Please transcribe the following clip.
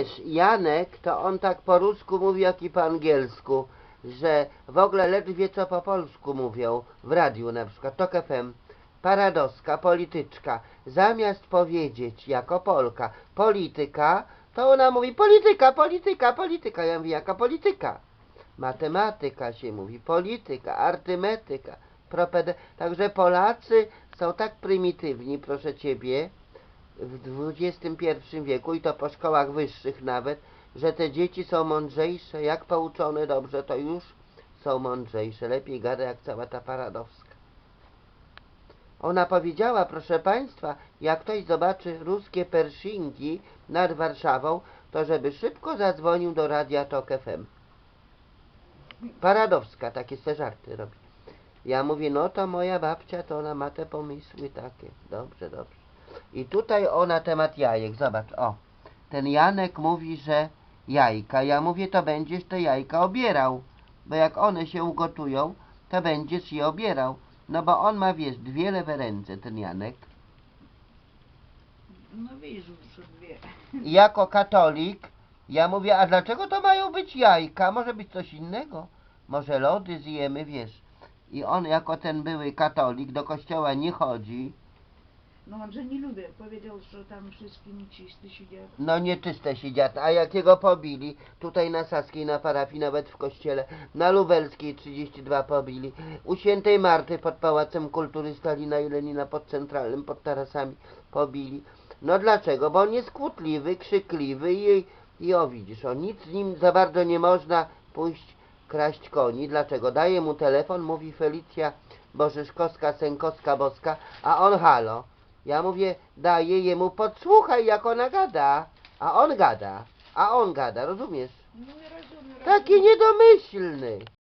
Wiesz, Janek, to on tak po rusku mówi, jak i po angielsku, że w ogóle ledwie co po polsku mówią, w radiu na przykład, TOK FM, paradoska, polityczka, zamiast powiedzieć jako Polka polityka, to ona mówi polityka, polityka, polityka. Ja mówię, jaka polityka? Matematyka się mówi, polityka, artymetyka, propede... Także Polacy są tak prymitywni, proszę Ciebie, w XXI wieku i to po szkołach wyższych nawet, że te dzieci są mądrzejsze, jak pouczone dobrze, to już są mądrzejsze. Lepiej gada jak cała ta paradowska. Ona powiedziała, proszę Państwa, jak ktoś zobaczy ruskie pershingi nad Warszawą, to żeby szybko zadzwonił do Radia Tok FM. Paradowska takie se żarty robi. Ja mówię, no to moja babcia, to ona ma te pomysły takie. Dobrze, dobrze. I tutaj o na temat jajek, zobacz, o. Ten Janek mówi, że jajka. Ja mówię, to będziesz te jajka obierał. Bo jak one się ugotują, to będziesz je obierał. No bo on ma, wiesz, dwie lewe ręce, ten Janek. No widzę, że dwie. Jako katolik, ja mówię, a dlaczego to mają być jajka? Może być coś innego? Może lody zjemy, wiesz. I on jako ten były katolik do kościoła nie chodzi. No że nie lubię. Powiedział, że tam wszystkim czysty siedział. No nieczyste siedziat, a jakiego pobili? Tutaj na Saskiej, na parafii, nawet w kościele. Na Lubelskiej 32 pobili. U Świętej Marty pod Pałacem Kultury Stalina i Lenina pod Centralnym, pod tarasami pobili. No dlaczego? Bo on jest kłótliwy, krzykliwy i, i o widzisz, o nic z nim za bardzo nie można pójść kraść koni. Dlaczego? Daje mu telefon, mówi Felicja Bożyszkowska, Sękowska, Boska, a on halo. Ja mówię, daję jemu podsłuchaj, jak ona gada. A on gada. A on gada, rozumiesz? No rozumiem. Taki rozumiem. niedomyślny.